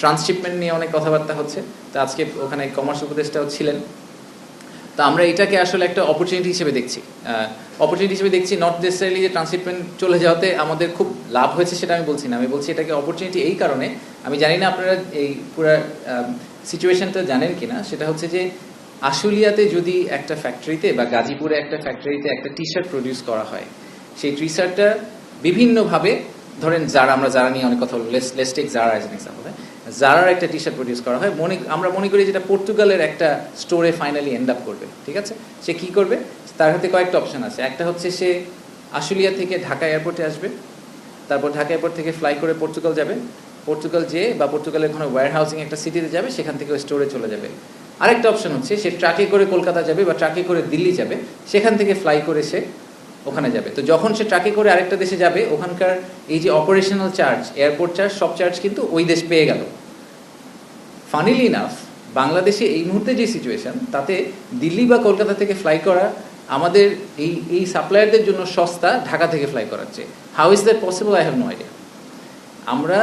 Transshipment নিয়ে অনেক কথাবার্তা হচ্ছে। তো আজকে ওখানে কমার্স উপদেষ্টাও ছিলেন। তো আমরা এটাকে আসলে একটা অপরচুনিটি হিসেবে দেখছি। অপরচুনিটি হিসেবে দেখছি নট নেসেসারিলি যে ট্রান্সশিপমেন্ট চলে যাওয়াতে আমাদের খুব লাভ হয়েছে সেটা আমি বলছি না। আমি বলছি এটাকে অপরচুনিটি এই কারণে, আমি জানি না আপনারা এই পুরো সিচুয়েশনটা জানেন কিনা। সেটা হচ্ছে যে আশুলিয়াতে যদি একটা ফ্যাক্টরিতে বা গাজীপুরে একটা ফ্যাক্টরিতে একটা টি শার্ট প্রডিউস করা হয়, সেই টি শার্টটা বিভিন্নভাবে, ধরেন যারা, আমরা যারা নিয়ে অনেক কথা বলব লেস টেক যারা অ্যাজ এক্সাম্পল যারার একটা টি শার্ট প্রডিউস করা হয়। মনে আমরা মনে করি যেটা পর্তুগালের একটা স্টোরে ফাইনালি এন্ড আপ করবে। ঠিক আছে? সে কি করবে? তার হাতে কয়েকটা অপশন আছে। একটা হচ্ছে সে আশুলিয়া থেকে ঢাকা এয়ারপোর্টে আসবে। তারপর ঢাকা এয়ারপোর্ট থেকে ফ্লাই করে পর্তুগাল যাবে। পর্তুগাল যেয়ে বা পর্তুগালের কোনো ওয়্যার হাউসিং একটা সিটিতে যাবে, সেখান থেকে স্টোরে চলে যাবে। আরেকটা অপশন হচ্ছে সে ট্রাকে করে কলকাতা যাবে বা ট্রাকে করে দিল্লি যাবে। সেখান থেকে ফ্লাই করে সে ওখানে যাবে। তো যখন সে ট্রাকে করে আরেকটা দেশে যাবে, ওখানকার এই যে অপারেশনাল চার্জ এয়ারপোর্ট চার্জ সব চার্জ কিন্তু ওই দেশ পেয়ে গেল। ফানিলি ইনাফ বাংলাদেশে এই মুহূর্তে যে সিচুয়েশন তাতে দিল্লি বা কলকাতা থেকে ফ্লাই করা আমাদের এই এই সাপ্লায়ারদের জন্য সস্তা ঢাকা থেকে ফ্লাই করার চেয়ে how is that possible I have no idea আমরা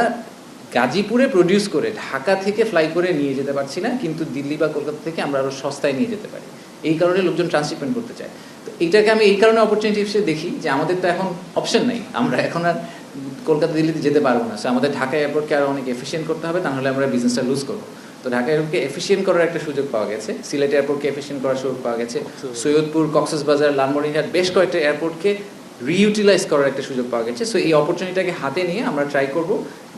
গাজীপুরে প্রডিউস করে ঢাকা থেকে ফ্লাই করে নিয়ে যেতে পারছি না, কিন্তু দিল্লি বা কলকাতা থেকে আমরা আরও সস্তায় নিয়ে যেতে পারি। এই কারণে লোকজন ট্রান্সশিপমেন্ট করতে চায়। তো এইটাকে আমি এই কারণে অপরচুনিটি হিসেবে দেখি যে আমাদের তো এখন অপশন নেই। আমরা এখন আর কলকাতা দিল্লিতে যেতে পারব না। সো আমাদের ঢাকা এয়ারপোর্টকে আরও অনেক এফিসিয়েন্ট করতে হবে তাহলে আমরা বিজনেসটা লুজ করব। তো ঢাকা এয়ারপোর্টকে এফিসিয়েন্ট করার একটা সুযোগ পাওয়া গেছে। সিলেট এয়ারপোর্টকে এফিসিয়েন্ট করার সুযোগ পাওয়া গেছে। সৈয়দপুর কক্সবাজার লালমনিরহাট বেশ কয়েকটা এয়ারপোর্টকে রিইউটিলাইজ করার একটা সুযোগ পাওয়া গেছে। সো এই অপরচুনিটিটাকে হাতে নিয়ে আমরা ট্রাই করব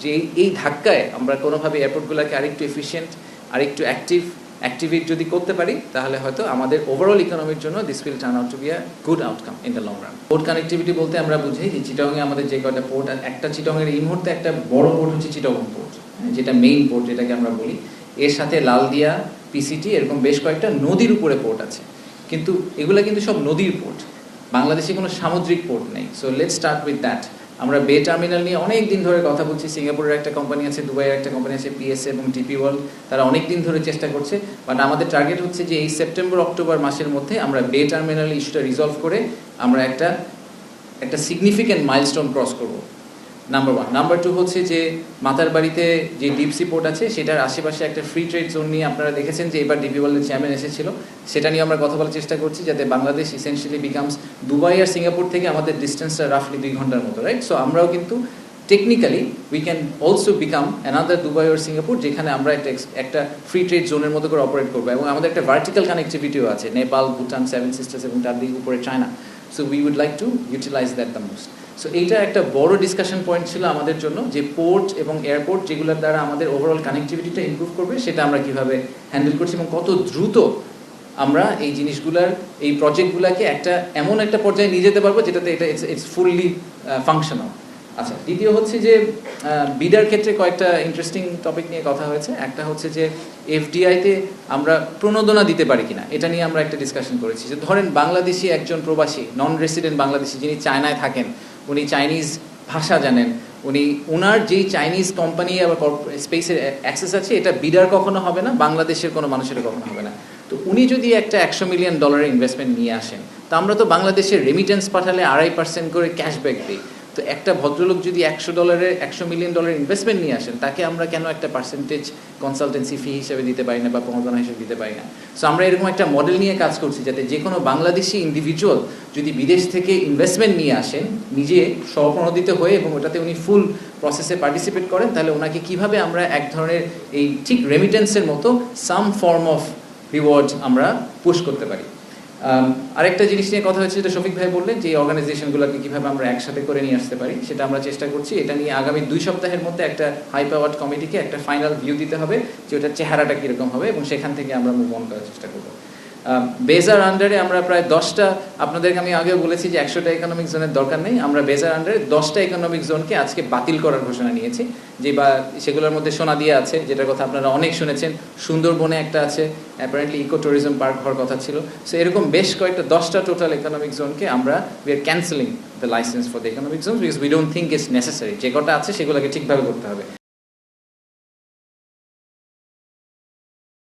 যে এই এই ধাক্কায় আমরা কোনোভাবে এয়ারপোর্টগুলোকে আরেকটু এফিসিয়েন্ট আরেকটু অ্যাক্টিভ অ্যাক্টিভেট যদি করতে পারি, তাহলে হয়তো আমাদের ওভারঅল ইকোনমির জন্য this will turn out to be a good outcome in the long run port connectivity বলতে আমরা বুঝি যে চিটংয়ে আমাদের যে কয়টা পোর্ট আর একটা চিটংয়ের এই মুহূর্তে একটা বড় পোর্ট হচ্ছে চিটং পোর্ট যেটা মেইন পোর্ট যেটাকে আমরা বলি। এর সাথে লালদিয়া পিসিটি এরকম বেশ কয়েকটা নদীর উপরে পোর্ট আছে। কিন্তু এগুলো কিন্তু সব নদীর পোর্ট বাংলাদেশে কোনো সামুদ্রিক পোর্ট নেই। So let start with that আমরা বে টার্মিনাল নিয়ে অনেক দিন ধরে কথা বলছি। সিঙ্গাপুরের একটা কোম্পানি আছে, দুবাইয়ের একটা কোম্পানি আছে পিএসএ এবং টিপি ওয়ার্ল্ড তারা অনেক দিন ধরে চেষ্টা করছে। বাট আমাদের টার্গেট হচ্ছে যে এই সেপ্টেম্বর অক্টোবর মাসের মধ্যে আমরা বে টার্মিনাল ইস্যুটা রিজলভ করে আমরা একটা একটা সিগনিফিক্যান্ট মাইলস্টোন ক্রস করব। নাম্বার ওয়ান নাম্বার টু হচ্ছে যে, মাতার বাড়িতে যে ডিপসি পোর্ট আছে, সেটার আশেপাশে একটা ফ্রি ট্রেড জোন নিয়ে আপনারা দেখেছেন যে এবার ডিপি ওয়ার্ল্ডের চেয়ারম্যান এসেছিল। সেটা নিয়ে আমরা কথা বলার চেষ্টা করছি যাতে বাংলাদেশ ইসেন্সিয়ালি বিকামস দুবাই আর সিঙ্গাপুর থেকে আমাদের ডিস্টেন্সটা রাফলি দুই ঘণ্টার মতো রাইট সো আমরাও কিন্তু technically we can also become another Dubai or Singapore যেখানে আমরা একটা একটা ফ্রি ট্রেড জোনের মতো করে অপারেট করব। এবং আমাদের একটা ভার্টিক্যাল কানেক্টিভিটিও আছে নেপাল ভুটান সেভেন সিস্টার্স এবং তার দিকে উপরে China so we would like to utilise that the most so এইটা একটা বড় ডিসকাশন পয়েন্ট ছিল আমাদের জন্য, যে পোর্ট এবং এয়ারপোর্ট যেগুলোর দ্বারা আমাদের ওভারঅল কানেক্টিভিটিটা ইমপ্রুভ করবে, সেটা আমরা কীভাবে হ্যান্ডেল করছি এবং কত দ্রুত আমরা এই জিনিসগুলার, এই প্রজেক্টগুলোকে একটা এমন একটা পর্যায়ে নিয়ে যেতে পারব যেটাতে এটা ইটস ইটস ফুললি ফাংশনাল আচ্ছা দ্বিতীয় হচ্ছে যে বিডার ক্ষেত্রে কয়েকটা ইন্টারেস্টিং টপিক নিয়ে কথা হয়েছে। একটা হচ্ছে যে এফডিআইতে আমরা প্রণোদনা দিতে পারি কিনা, এটা নিয়ে আমরা একটা ডিসকাশন করেছি। যে ধরেন বাংলাদেশি একজন প্রবাসী নন রেসিডেন্ট বাংলাদেশি যিনি চায়নায় থাকেন উনি চাইনিজ ভাষা জানেন। উনি ওনার যেই চাইনিজ কোম্পানি আবার স্পেসের অ্যাক্সেস আছে, এটা বিডার কখনো হবে না, বাংলাদেশের কোনো মানুষের কখনো হবে না। তো উনি যদি একটা একশো মিলিয়ন ডলারের ইনভেস্টমেন্ট নিয়ে আসেন, তো আমরা তো বাংলাদেশের রেমিটেন্স পাঠালে আড়াই পার্সেন্ট করে ক্যাশব্যাক দিই। তো একটা ভদ্রলোক যদি একশো ডলারের একশো মিলিয়ন ডলারের ইনভেস্টমেন্ট নিয়ে আসেন, তাকে আমরা কেন একটা পার্সেন্টেজ কনসালটেন্সি ফি হিসেবে দিতে পারি না বা প্রণোদনা হিসেবে দিতে পারি না? সো আমরা এরকম একটা মডেল নিয়ে কাজ করছি যাতে যে কোনো বাংলাদেশি ইন্ডিভিজুয়াল যদি বিদেশ থেকে ইনভেস্টমেন্ট নিয়ে আসেন, নিজে স্বপ্রণোদিত হয়ে এবং ওটাতে উনি ফুল প্রসেসে পার্টিসিপেট করেন, তাহলে ওনাকে কীভাবে আমরা এক ধরনের এই ঠিক রেমিটেন্সের মতো সাম ফর্ম অফ রিওয়ার্ড আমরা পুশ করতে পারি? আরেকটা জিনিস নিয়ে কথা হচ্ছে, যেটা শফিক ভাই বললেন, যে অর্গানাইজেশনগুলোকে কীভাবে আমরা একসাথে করে নিয়ে আসতে পারি, সেটা আমরা চেষ্টা করছি। এটা নিয়ে আগামী দুই সপ্তাহের মধ্যে একটা হাই পাওয়ার্ড কমিটিকে একটা ফাইনাল ভিউ দিতে হবে, যে ওটার চেহারাটা কীরকম হবে, এবং সেখান থেকে আমরা মুভ অন করার চেষ্টা করব। বেজার আন্ডারে আমরা প্রায় দশটা, আপনাদেরকে আমি আগেও বলেছি যে একশোটা ইকোনমিক জোনের দরকার নেই। আমরা বেজার আন্ডারে দশটা ইকোনমিক জোনকে আজকে বাতিল করার ঘোষণা নিয়েছি। যে বা, সেগুলোর মধ্যে সোনা দিয়ে আছে, যেটার কথা আপনারা অনেক শুনেছেন। সুন্দরবনে একটা আছে অ্যাপারেন্টলি ইকো ট্যুরিজম পার্ক হওয়ার কথা ছিল। সো এরকম বেশ কয়েকটা, দশটা টোটাল ইকোনমিক জোনকে আমরা we are cancelling the licence for the economic zone because we don't think it's necessary যে কটা আছে, সেগুলোকে ঠিকভাবে করতে হবে।